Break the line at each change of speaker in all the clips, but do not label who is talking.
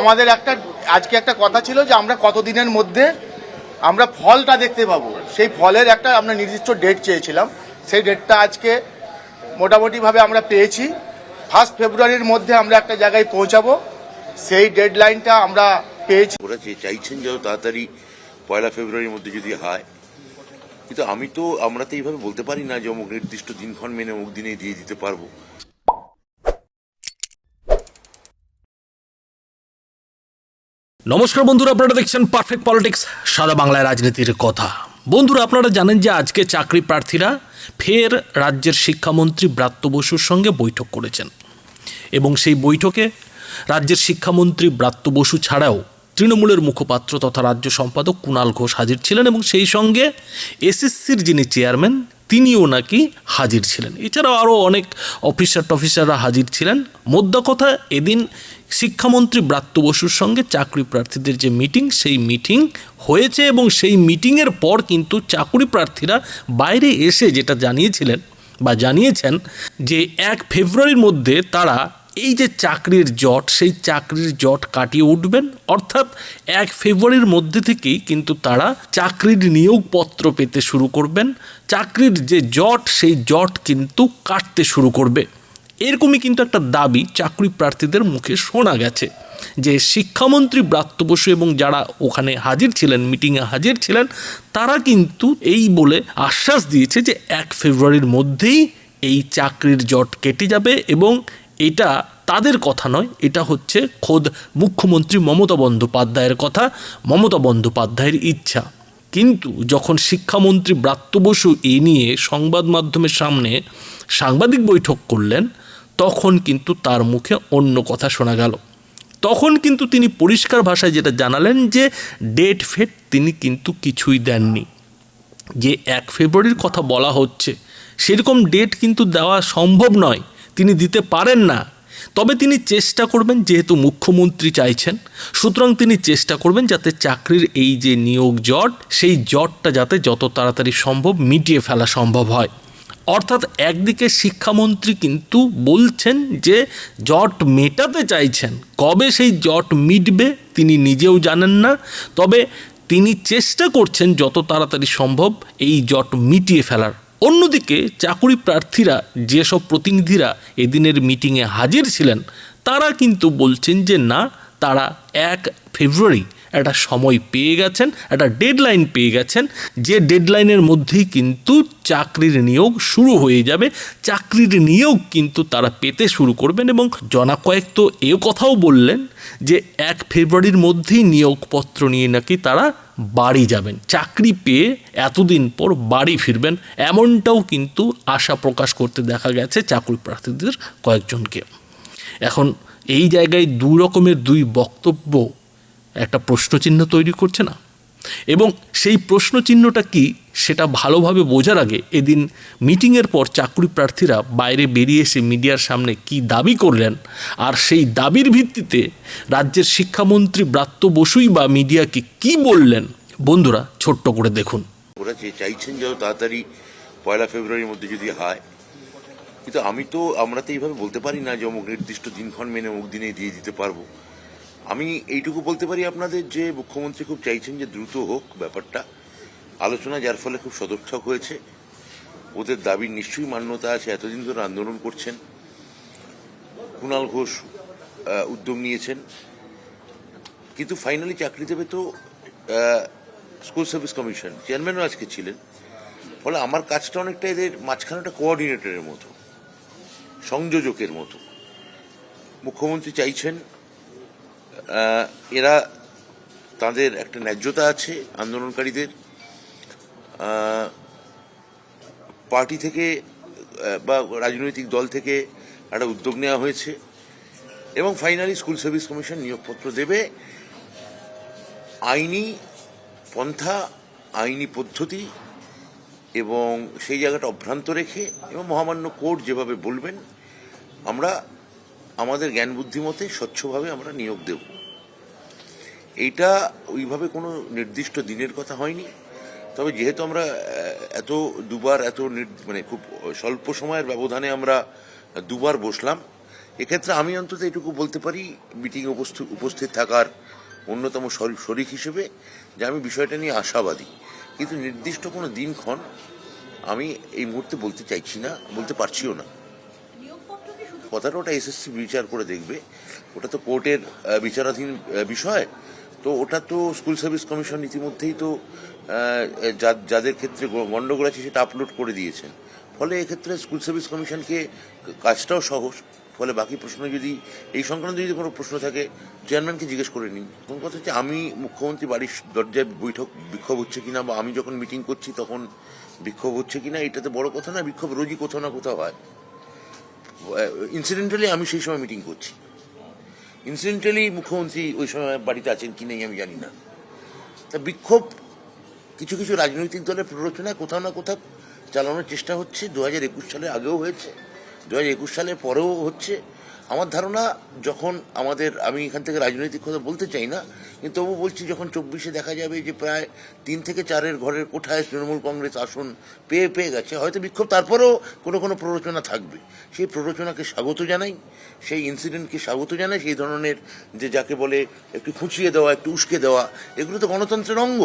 আমাদের একটা, আজকে একটা কথা ছিল যে আমরা কতদিনের মধ্যে আমরা ফলটা দেখতে পাবো। সেই ফলের একটা আমরা নির্দিষ্ট ডেট চেয়েছিলাম। সেই ডেটটা আজকে মোটামুটিভাবে আমরা পেয়েছি। ফার্স্ট ফেব্রুয়ারির মধ্যে আমরা একটা জায়গায় পৌঁছাবো। সেই ডেডলাইনটা আমরা পেয়েছি।
ওরা চাইছেন যত তাড়াতাড়ি পয়লা ফেব্রুয়ারির মধ্যে যদি হয়, কিন্তু আমি তো আমরা তো এইভাবে বলতে পারি না যে অমুক নির্দিষ্ট দিনক্ষণ মেনে অমুক দিনে দিয়ে দিতে পারব।
নমস্কার বন্ধুরা, আপনারা দেখছেন পারফেক্ট পলিটিক্স সাদা বাংলায় রাজনীতির কথা। বন্ধুরা, আপনারা জানেন যে আজকে চাকরি প্রার্থীরা ফের রাজ্যের শিক্ষামন্ত্রী ব্রাত্য বসুর সঙ্গে বৈঠক করেছেন। এবং সেই বৈঠকে রাজ্যের শিক্ষামন্ত্রী ব্রাত্য বসু ছাড়াও তৃণমূলের মুখপাত্র তথা রাজ্য সম্পাদক কুণাল ঘোষ হাজির ছিলেন এবং সেই সঙ্গে এসএসসির যিনি চেয়ারম্যান তিনিও নাকি হাজির ছিলেন। এছাড়াও আরও অনেক অফিসার টফিসাররা হাজির ছিলেন। মোদ্দা কথা, এদিন শিক্ষামন্ত্রী ব্রাত্য বসুর সঙ্গে চাকরি প্রার্থীদের যে মিটিং সেই মিটিং হয়েছে এবং সেই মিটিংয়ের পর কিন্তু চাকরি প্রার্থীরা বাইরে এসে যেটা জানিয়েছিলেন বা জানিয়েছেন যে এক ফেব্রুয়ারির মধ্যে তারা এই যে চাকরির জট, সেই চাকরির জট কাটিয়ে উঠবেন, অর্থাৎ এক ফেব্রুয়ারির মধ্যে থেকেই কিন্তু তারা চাকরির নিয়োগপত্র পেতে শুরু করবেন। চাকরির যে জট, সেই জট কিন্তু কাটতে শুরু করবে। এরকমই কিন্তু একটা দাবি চাকরি প্রার্থীদের মুখে শোনা গেছে, যে শিক্ষামন্ত্রী ব্রাত্য বসু এবং যারা ওখানে হাজির ছিলেন, মিটিংয়ে হাজির ছিলেন, তারা কিন্তু এই বলে আশ্বাস দিয়েছে যে এক ফেব্রুয়ারির মধ্যেই এই চাকরির জট কেটে যাবে এবং এটা তাদের কথা নয়, এটা হচ্ছে খোদ মুখ্যমন্ত্রী মমতা বন্দ্যোপাধ্যায়ের কথা, মমতা বন্দ্যোপাধ্যায়ের ইচ্ছা। কিন্তু যখন শিক্ষামন্ত্রী ব্রাত্য বসু এ নিয়ে সংবাদ মাধ্যমের সামনে সাংবাদিক বৈঠক করলেন, তখন কিন্তু তার মুখে অন্য কথা শোনা গেল। তখন কিন্তু তিনি পরিষ্কার ভাষায় যেটা জানালেন যে, ডেট ফেট তিনি কিন্তু কিছুই দেননি। যে এক ফেব্রুয়ারির কথা বলা হচ্ছে, সেরকম ডেট কিন্তু দেওয়া সম্ভব নয়। তিনি দিতে পারেন না। তবে তিনি চেষ্টা করবেন যেহেতু মুখ্যমন্ত্রী চাইছেন, সুতরাং তিনি চেষ্টা করবেন যাতে চাকরির এই যে নিয়োগ জট, সেই জটটা যাতে যত তাড়াতাড়ি সম্ভব মিটিয়ে ফেলা সম্ভব হয়। অর্থাৎ একদিকে শিক্ষামন্ত্রী কিন্তু বলছেন যে, জট মেটাতে চাইছেন, কবে সেই জট মিটবে তিনি নিজেও জানেন না, তবে তিনি চেষ্টা করছেন যত তাড়াতাড়ি সম্ভব এই জট মিটিয়ে ফেলার। অন্যদিকে চাকুরি প্রার্থীরা, যেসব প্রতিনিধিরা এদিনের মিটিংয়ে হাজির ছিলেন, তারা কিন্তু বলছেন যে না, তারা এক ফেব্রুয়ারি একটা সময় পেয়ে গেছেন, একটা ডেডলাইন পেয়ে গেছেন, যে ডেডলাইনের মধ্যেই কিন্তু চাকরির নিয়োগ শুরু হয়ে যাবে। চাকরির নিয়োগ কিন্তু তারা পেতে শুরু করবেন এবং জনা কয়েক তো এও কথাও বললেন যে, এক ফেব্রুয়ারির মধ্যেই নিয়োগপত্র নিয়ে নাকি তারা বাড়ি যাবেন। চাকরি পেয়ে এতদিন পর বাড়ি ফিরবেন, এমনটাও কিন্তু আশা প্রকাশ করতে দেখা গেছে চাকরি প্রার্থীদের কয়েকজনকে। এখন এই জায়গায় দু রকমের দুই বক্তব্য একটা প্রশ্নচিহ্ন তৈরি করছে না? এবং সেই প্রশ্নচিহ্নটা কি সেটা ভালোভাবে বোঝার আগে এদিন মিটিংয়ের পর চাকরি প্রার্থীরা বাইরে বেরিয়ে এসে মিডিয়ার সামনে কি দাবি করলেন আর সেই দাবির ভিত্তিতে রাজ্যের শিক্ষামন্ত্রী ব্রাত্য বসুই বা মিডিয়াকে কি বললেন? বন্ধুরা, ছোট্ট করে দেখুন।
ওরা যে চাইছেন যত তাড়াতাড়ি পয়লা ফেব্রুয়ারির মধ্যে যদি হয়, কিন্তু আমি তো, আমরা তো এইভাবে বলতে পারি না যে অমুক নির্দিষ্ট দিনক্ষণ মেনে অমুক দিনে দিয়ে দিতে পারব। আমি এইটুকু বলতে পারি আপনাদের যে মুখ্যমন্ত্রী খুব চাইছেন যে দ্রুত হোক ব্যাপারটা। আলোচনা যার ফলে খুব সদর্থক হয়েছে। ওদের দাবির নিশ্চয়ই মান্যতা আছে, এতদিন ধরে আন্দোলন করছেন। কুণাল ঘোষ উদ্যোগ নিয়েছেন। কিন্তু ফাইনালি চাকরি দেবে তো স্কুল সার্ভিস কমিশন চেয়ারম্যানও আজকে ছিলেন। ফলে আমার কাজটা অনেকটা এদের মাঝখানে একটা কোঅর্ডিনেটরের মতো, সংযোজকের মতো। মুখ্যমন্ত্রী চাইছেন এরা তাদের একটা ন্যায্যতা আছে আন্দোলনকারীদের। পার্টি থেকে বা রাজনৈতিক দল থেকে একটা উদ্যোগ নেওয়া হয়েছে এবং ফাইনালি স্কুল সার্ভিস কমিশন নিয়োগপত্র দেবে। আইনি পন্থা, আইনি পদ্ধতি এবং সেই জায়গাটা অভ্রান্ত রেখে এবং মহামান্য কোর্ট যেভাবে বলবেন, আমরা আমাদের জ্ঞান বুদ্ধি মতে স্বচ্ছভাবে আমরা নিয়োগ দেব। এইটা ওইভাবে কোনো নির্দিষ্ট দিনের কথা হয়নি। তবে যেহেতু আমরা এত দুবার, এত মানে খুব স্বল্প সময়ের ব্যবধানে আমরা দুবার বসলাম, এক্ষেত্রে আমি অন্তত এটুকু বলতে পারি মিটিংয়ে উপস্থিত থাকার অন্যতম শরিক হিসেবে যে আমি বিষয়টা নিয়ে আশাবাদী। কিন্তু নির্দিষ্ট কোনো দিনক্ষণ আমি এই মুহূর্তে বলতে চাইছি না, বলতে পারছিও না। কথাটা ওটা এসএসসি বিচার করে দেখবে। ওটা তো কোর্টের বিচারাধীন বিষয়। তো ওটা তো স্কুল সার্ভিস কমিশন ইতিমধ্যেই তো যাদের ক্ষেত্রে গণ্ডগোল আছে সেটা আপলোড করে দিয়েছেন। ফলে এক্ষেত্রে স্কুল সার্ভিস কমিশনকে কাজটাও সহজ। ফলে বাকি প্রশ্ন যদি, এই সংক্রান্ত যদি কোনো প্রশ্ন থাকে, চেয়ারম্যানকে জিজ্ঞেস করে নিন। কোন কথা হচ্ছে আমি মুখ্যমন্ত্রী বাড়ির দরজায় বৈঠক, বিক্ষোভ হচ্ছে কিনা বা আমি যখন মিটিং করছি তখন বিক্ষোভ হচ্ছে কিনা, এটাতে বড় কথা না, বিক্ষোভ রোজই কোথাও না কোথাও হয়। ইনসিডেন্টালি আমি সেই সময় মিটিং করছি। ইনসিডেন্টালি মুখ্যমন্ত্রী ওই সময় বাড়িতে আছেন কি নেই আমি জানি না। তা বিক্ষোভ কিছু কিছু রাজনৈতিক দলের প্ররোচনায় কোথাও না কোথাও চালানোর চেষ্টা হচ্ছে। দু হাজার একুশ সালে আগেও হয়েছে। দু হাজার একুশ সালের পরেও হচ্ছে। আমার ধারণা যখন আমাদের, আমি এখান থেকে রাজনৈতিক কথা বলতে চাই না, কিন্তু তবু বলছি যখন চব্বিশে দেখা যাবে যে প্রায় তিন থেকে চারের ঘরের কোঠায় তৃণমূল কংগ্রেস আসন পেয়ে পেয়ে গেছে, হয়তো বিক্ষোভ, তারপরেও কোনো কোনো প্ররোচনা থাকবে। সেই প্ররোচনাকে স্বাগত জানাই, সেই ইনসিডেন্টকে স্বাগত জানাই, সেই ধরনের যে যাকে বলে একটু খুঁচিয়ে দেওয়া, একটু উস্কে দেওয়া, এগুলো তো গণতন্ত্রের অঙ্গ।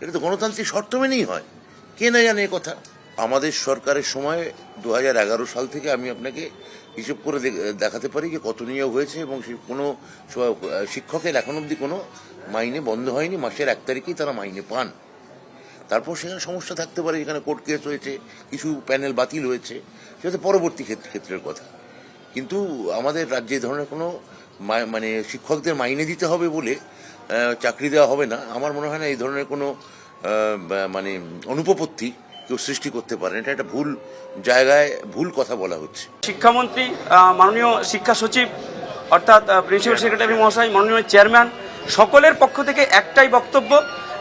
এটা তো গণতান্ত্রিক শর্ত মেনেই হয়। কে না জানে কথা? আমাদের সরকারের সময় দু হাজার এগারো সাল থেকে আমি আপনাকে হিসেব করে দেখাতে পারি যে কত নিয়োগ হয়েছে এবং কোনো শিক্ষকের এখন অবধি কোনো মাইনে বন্ধ হয়নি, মাসের এক তারিখেই তারা মাইনে পান। তারপর সেখানে সমস্যা থাকতে পারে, যেখানে কোর্ট কেস হয়েছে, কিছু প্যানেল বাতিল হয়েছে, সেটা পরবর্তী ক্ষেত্র- ক্ষেত্রের কথা। কিন্তু আমাদের রাজ্যে ধরনের কোনো মানে শিক্ষকদের মাইনে দিতে হবে বলে চাকরি দেওয়া হবে না। আমার মনে হয় না এই ধরনের কোনো মানে অনুপপত্তি কেউ সৃষ্টি করতে পারেন। এটা একটা ভুল জায়গায় ভুল কথা বলা হচ্ছে।
শিক্ষামন্ত্রী মাননীয় শিক্ষা সচিব, অর্থাৎ প্রিন্সিপাল সেক্রেটারি মহাশয়, মাননীয় চেয়ারম্যান, সকলের পক্ষ থেকে একটাই বক্তব্য,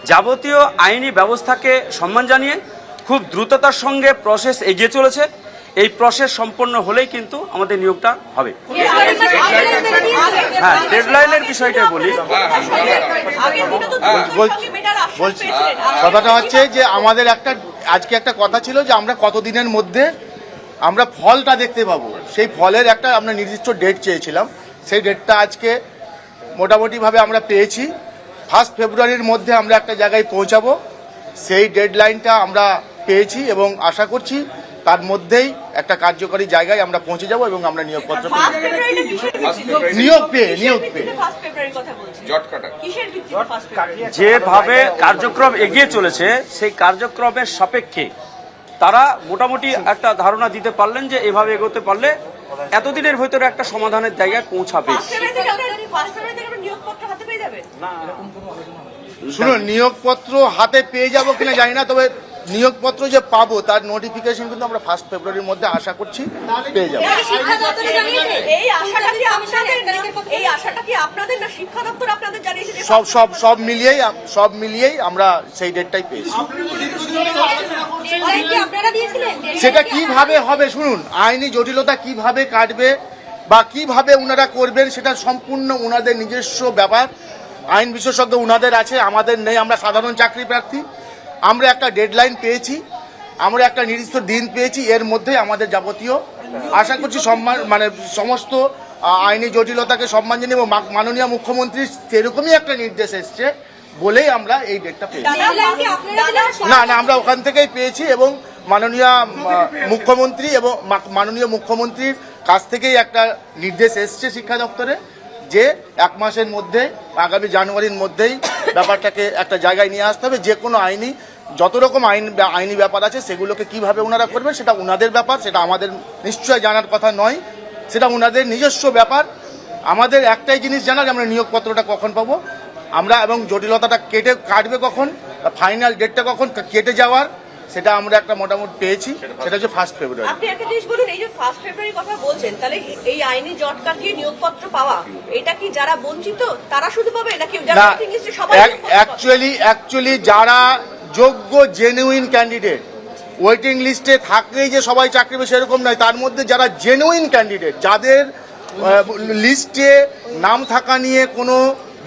যাবতীয় আইনি ব্যবস্থাকে সম্মান জানিয়ে খুব দ্রুততার সঙ্গে প্রসেস এগিয়ে চলেছে। এই প্রসেস সম্পন্ন হলেই কিন্তু আমাদের নিয়োগটা হবে। হ্যাঁ ডেডলাইনের বিষয়টা বলি।
বলছি বলছি। কথাটা হচ্ছে যে আমাদের একটা, আজকে একটা কথা ছিল যে আমরা কতদিনের মধ্যে আমরা ফলটা দেখতে পাবো। সেই ফলের একটা আমরা নির্দিষ্ট ডেট চেয়েছিলাম। সেই ডেটটা আজকে মোটামুটিভাবে আমরা পেয়েছি। ফার্স্ট ফেব্রুয়ারির মধ্যে আমরা একটা জায়গায় পৌঁছাবো। সেই ডেডলাইনটা আমরা পেয়েছি এবং আশা করছি তার মধ্যেই একটা কার্যকরী জায়গায় আমরা পৌঁছে যাব এবং আমরা নিয়োগপত্র? নিয়োগ পেয়ে নিয়োগ পেয়ে
যেভাবে কার্যক্রম এগিয়ে চলেছে সেই কার্যক্রমের সাপেক্ষে তারা মোটামুটি একটা ধারণা দিতে পারলেন যে এভাবে এগোতে পারলে এতদিনের ভেতরে একটা সমাধানের জায়গায় পৌঁছাবে।
শুনুন নিয়োগপত্র হাতে পেয়ে যাব কিনা জানি না তবে নিয়োগপত্র যে পাবো তার নোটিফিকেশন কিন্তু আমরা ফার্স্ট ফেব্রুয়ারির মধ্যে আশা করছি পেয়ে যাব।
এই আশাটা কি আপনাদের না- এই আশাটা কি আপনাদের না শিক্ষা দপ্তর আপনাদের জানিয়েছে যে
সব সব সব মিলিয়েই সব মিলিয়েই আমরা সেই ডেটটাই পেয়েছি। সেটা কীভাবে হবে শুনুন আইনি জটিলতা কীভাবে কাটবে বা কীভাবে ওনারা করবেন সেটা সম্পূর্ণ ওনাদের নিজস্ব ব্যাপার। আইন বিশেষজ্ঞ ওনাদের আছে আমাদের নেই আমরা সাধারণ চাকরি প্রার্থী। আমরা একটা ডেডলাইন পেয়েছি আমরা একটা নির্দিষ্ট দিন পেয়েছি এর মধ্যে আমাদের যাবতীয়। আশা করছি সম্মান মানে সমস্ত আইনি জটিলতাকে সম্মান জানিয়ে এবং মা- মাননীয় মুখ্যমন্ত্রী সেরকমই একটা নির্দেশ এসছে বলেই আমরা এই ডেটটা পেয়েছি? না না আমরা ওখান থেকেই পেয়েছি এবং মাননীয় মুখ্যমন্ত্রী এবং মা- মাননীয় মুখ্যমন্ত্রীর কাছ থেকেই একটা নির্দেশ এসছে শিক্ষা দপ্তরে যে এক মাসের মধ্যে আগামী জানুয়ারির মধ্যেই ব্যাপারটাকে একটা জায়গায় নিয়ে আসতে হবে। যে কোনো আইনি যত রকম আইন আইনি ব্যাপার আছে সেগুলোকে কীভাবে ওনারা করবেন সেটা ওনাদের ব্যাপার সেটা আমাদের নিশ্চয় জানার কথা নয়। সেটা ওনাদের নিজস্ব ব্যাপার। আমাদের একটাই জিনিস জানার আমরা নিয়োগপত্রটা কখন পাবো? আমরা এবং জটিলতাটা কেটে কাটবে কখন? ফাইনাল ডেটটা কখন? কেটে যাওয়ার সেটা আমরা একটা মোটামুটি পেয়েছি। সেটা হচ্ছে ফার্স্ট ফেব্রুয়ারি
আপনি একটা জিনিস বলুন এই যে ফার্স্ট ফেব্রুয়ারি কথা বলছেন তাহলে এই আইনি জট কাটিয়ে নিয়োগপত্র পাওয়া এটা কি যারা বঞ্চিত তারা শুধু পাবে নাকি যারা
অ্যাকচুয়ালি অ্যাকচুয়ালি যারা যোগ্য জেনুইন ক্যান্ডিডেট ওয়েটিং লিস্টে থাকলেই যে সবাই চাকরি পেয়ে সেরকম নয়, তার মধ্যে যারা জেনুইন ক্যান্ডিডেট যাদের লিস্টে নাম থাকা নিয়ে কোনো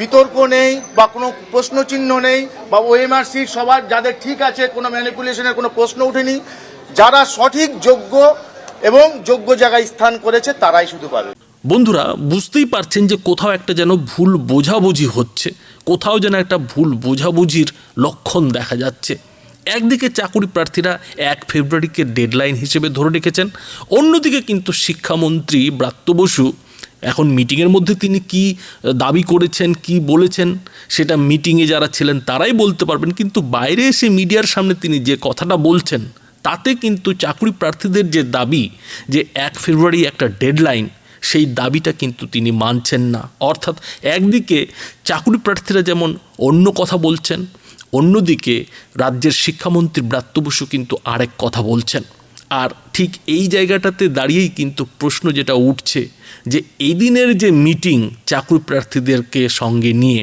বিতর্ক নেই বা কোনো প্রশ্নচিহ্ন নেই বা ওএমআর সিট সবার যাদের ঠিক আছে, কোনো ম্যানিপুলেশনের কোনো প্রশ্ন ওঠেনি, যারা সঠিক, যোগ্য এবং যোগ্য জায়গায় স্থান করেছে, তারাই শুধু পাবে।
বন্ধুরা, বুঝতেই পারছেন যে কোথাও একটা যেন ভুল বোঝাবুঝি হচ্ছে, কোথাও যেন একটা ভুল বোঝাবুঝির লক্ষণ দেখা যাচ্ছে। একদিকে চাকুরি প্রার্থীরা এক ফেব্রুয়ারিকে ডেডলাইন হিসেবে ধরে রেখেছেন, অন্যদিকে কিন্তু শিক্ষামন্ত্রী ব্রাত্য বসু এখন মিটিংয়ের মধ্যে তিনি কি দাবি করেছেন, কি বলেছেন, সেটা মিটিংয়ে যারা ছিলেন তারাই বলতে পারবেন, কিন্তু বাইরে এসে মিডিয়ার সামনে তিনি যে কথাটা বলছেন, তাতে কিন্তু চাকরি প্রার্থীদের যে দাবি যে এক ফেব্রুয়ারি একটা ডেডলাইন সেই দাবিটা কিন্তু তিনি মানছেন না। অর্থাৎ একদিকে চাকরি প্রার্থীরা যেমন অন্য কথা বলছেন, অন্যদিকে রাজ্যের শিক্ষামন্ত্রী ব্রাত্য বসু কিন্তু আরেক কথা বলছেন। আর ঠিক এই জায়গাটাতে দাঁড়িয়েই কিন্তু প্রশ্ন যেটা উঠছে যে এই দিনের যে মিটিং চাকরি প্রার্থীদেরকে সঙ্গে নিয়ে,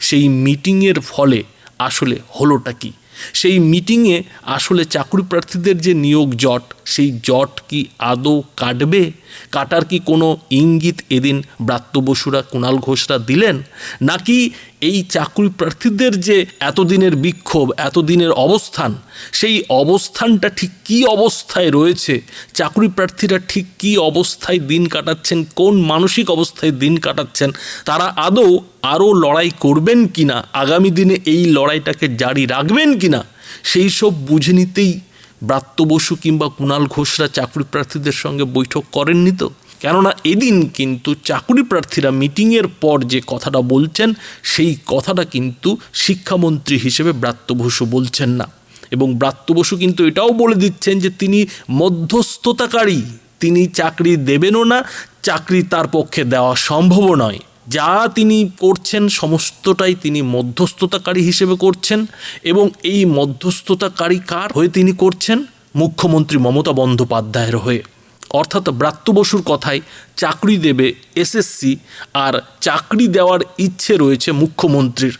সেই মিটিংয়ের ফলে আসলে হলোটা কি? সেই মিটিংয়ে আসলে চাকরি প্রার্থীদের যে নিয়োগ জট সেই জট কি আদৌ কাটবে? কাটার কি কোনো ইঙ্গিত এদিন ব্রাত্য বসুরা কুণাল ঘোষরা দিলেন? নাকি এই চাকরি প্রার্থীদের যে এতদিনের বিক্ষোভ, এতদিনের অবস্থান, সেই অবস্থানটা ঠিক কী অবস্থায় রয়েছে? চাকরি প্রার্থীরা ঠিক কী অবস্থায় দিন কাটাচ্ছেন? কোন মানসিক অবস্থায় দিন কাটাচ্ছেন? তারা আদৌ আরও লড়াই করবেন কিনা? আগামী দিনে এই লড়াইটাকে জারি রাখবেন কিনা? সেই সব বুঝে নিতেই ব্রাত্য বসু কিংবা কুণাল ঘোষরা চাকরি প্রার্থীদের সঙ্গে বৈঠক করেননি তো? কেননা এদিন কিন্তু চাকরি প্রার্থীরা মিটিংয়ের পর যে কথাটা বলছেন, সেই কথাটা কিন্তু শিক্ষামন্ত্রী হিসেবে ব্রাত্য বসু বলছেন না। এবং ব্রাত্য বসু কিন্তু এটাও বলে দিচ্ছেন যে তিনি মধ্যস্থতাকারী, তিনি চাকরি দেবেনও না, চাকরি তার পক্ষে দেওয়া সম্ভবও নয়। যা তিনি করছেন সমস্তটাই তিনি মধ্যস্থতাকারী হিসেবে করছেন এবং এই মধ্যস্থতাকারী কার হয়ে তিনি করছেন? মুখ্যমন্ত্রী মমতা বন্দ্যোপাধ্যায়ের হয়ে। অর্থাৎ ব্রাত্য বসুর কথায় চাকরি দেবে এসএসসি আর চাকরি দেওয়ার ইচ্ছে রয়েছে মুখ্যমন্ত্রীর।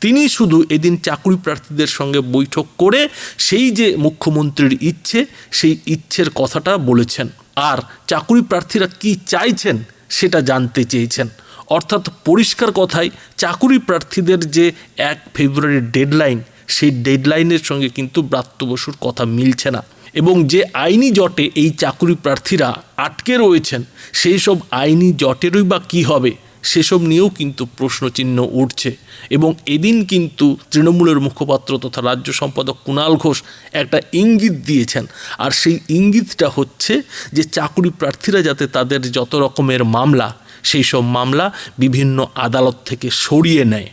তিনি শুধু এদিন চাকরি প্রার্থীদের সঙ্গে বৈঠক করে সেই যে মুখ্যমন্ত্রীর ইচ্ছে, সেই ইচ্ছের কথাটা বলেছেন। আর চাকরি প্রার্থীরা কি চাইছেন সেটা জানতে চেয়েছেন। অর্থাৎ পরিষ্কার কথায় চাকুরি প্রার্থীদের যে এক ফেব্রুয়ারির ডেডলাইন সেই ডেডলাইনের সঙ্গে কিন্তু ব্রাত্য বসুর কথা মিলছে না। এবং যে আইনি জটে এই চাকুরি প্রার্থীরা আটকে রয়েছেন, সেই সব আইনি জটেরই বা কী হবে, সেসব নিয়েও কিন্তু প্রশ্নচিহ্ন উঠছে। এবং এদিন কিন্তু তৃণমূলের মুখপাত্র তথা রাজ্য সম্পাদক কুণাল ঘোষ একটা ইঙ্গিত দিয়েছেন। আর সেই ইঙ্গিতটা হচ্ছে যে চাকুরি প্রার্থীরা যাতে তাদের যত রকমের মামলা সেই সব মামলা বিভিন্ন আদালত থেকে সরিয়ে নেয়।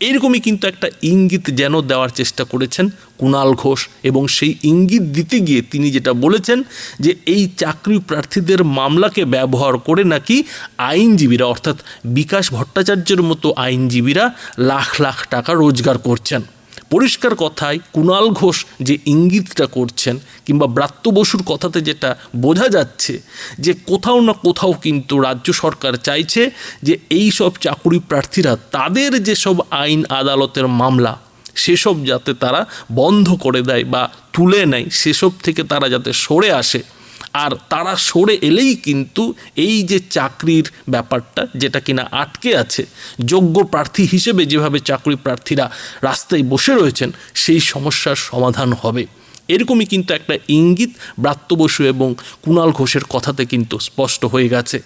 এরকমই কিন্তু একটা ইঙ্গিত যেন দেওয়ার চেষ্টা করেছেন কুণাল ঘোষ এবং সেই ইঙ্গিত দিতে গিয়ে তিনি যেটা বলেছেন যে এই চাকরি প্রার্থীদের মামলাকে ব্যবহার করে নাকি আইনজীবীরা, অর্থাৎ বিকাশ ভট্টাচার্যের মতো আইনজীবীরা লাখ লাখ টাকা রোজগার করছেন। পরিষ্কার কথায় কুণাল ঘোষ যে ইঙ্গিতটা করছেন কিংবা ব্রাত্য বসুর কথাতে যেটা বোঝা যাচ্ছে যে কোথাও না কোথাও কিন্তু রাজ্য সরকার চাইছে যে এই সব চাকুরি প্রার্থীরা তাদের যেসব আইন আদালতের মামলা, সেসব যাতে তারা বন্ধ করে দেয় বা তুলে নেয়, সেসব থেকে তারা যাতে সরে আসে আর তারা সরে এলেই কিন্তু এই যে চাকরির ব্যাপারটা, যেটা কিনা আটকে আছে, যোগ্য প্রার্থী হিসেবে যেভাবে চাকরি প্রার্থীরা রাস্তায় বসে রয়েছেন, সেই সমস্যার সমাধান হবে। এরকমই কিন্তু একটা ইঙ্গিত ব্রাত্য বসু এবং কুণাল ঘোষের কথাতে কিন্তু স্পষ্ট হয়ে গেছে।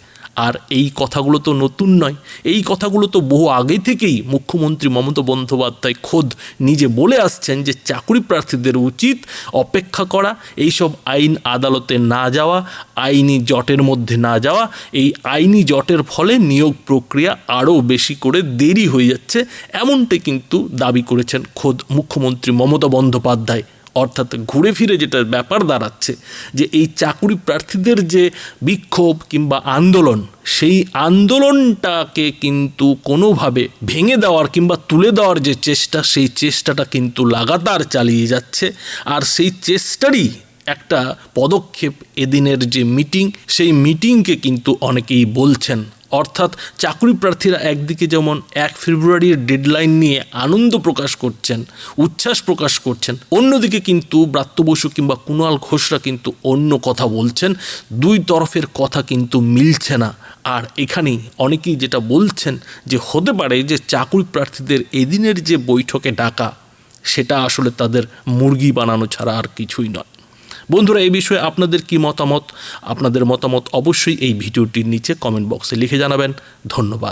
আর এই কথাগুলো তো নতুন নয়। এই কথাগুলো তো বহু আগে থেকেই মুখ্যমন্ত্রী মমতা বন্দ্যোপাধ্যায় খোদ নিজে বলে আসছেন যে চাকরি প্রার্থীদের উচিত অপেক্ষা করা, এইসব আইন আদালতে না যাওয়া, আইনি জটের মধ্যে না যাওয়া। এই আইনি জটের ফলে নিয়োগ প্রক্রিয়া আরও বেশি করে দেরি হয়ে যাচ্ছে এমনটাই কিন্তু দাবি করেছেন খোদ মুখ্যমন্ত্রী মমতা বন্দ্যোপাধ্যায়। অর্থাৎ ঘুরে ফিরে যেটা ব্যাপার দাঁড়াচ্ছে যে এই চাকুরি প্রার্থীদের যে বিক্ষোভ কিংবা আন্দোলন, সেই আন্দোলনটাকে কিন্তু কোনোভাবে ভেঙে দেওয়ার কিংবা তুলে দেওয়ার যে চেষ্টা, সেই চেষ্টাটা কিন্তু লাগাতার চালিয়ে যাচ্ছে। আর সেই চেষ্টারই একটা পদক্ষেপ এদিনের যে মিটিং, সেই মিটিংকে কিন্তু অনেকেই বলছেন। অর্থাৎ চাকরি প্রার্থীরা একদিকে যেমন এক ফেব্রুয়ারির ডেডলাইন নিয়ে আনন্দ প্রকাশ করছেন, উচ্ছ্বাস প্রকাশ করছেন, অন্যদিকে কিন্তু ব্রাত্য বসু কিংবা কুণাল ঘোষরা কিন্তু অন্য কথা বলছেন, দুই তরফের কথা কিন্তু মিলছে না। আর এখানেই অনেকেই যেটা বলছেন যে হতে পারে যে চাকরি প্রার্থীদের এদিনের যে বৈঠকে ডাকা, সেটা আসলে তাদের মুরগি বানানো ছাড়া আর কিছুই নয়। বন্ধুরা, এই বিষয়ে আপনাদের কি মতামত? আপনাদের মতামত অবশ্যই এই ভিডিওটির নিচে কমেন্ট বক্সে লিখে জানাবেন। ধন্যবাদ।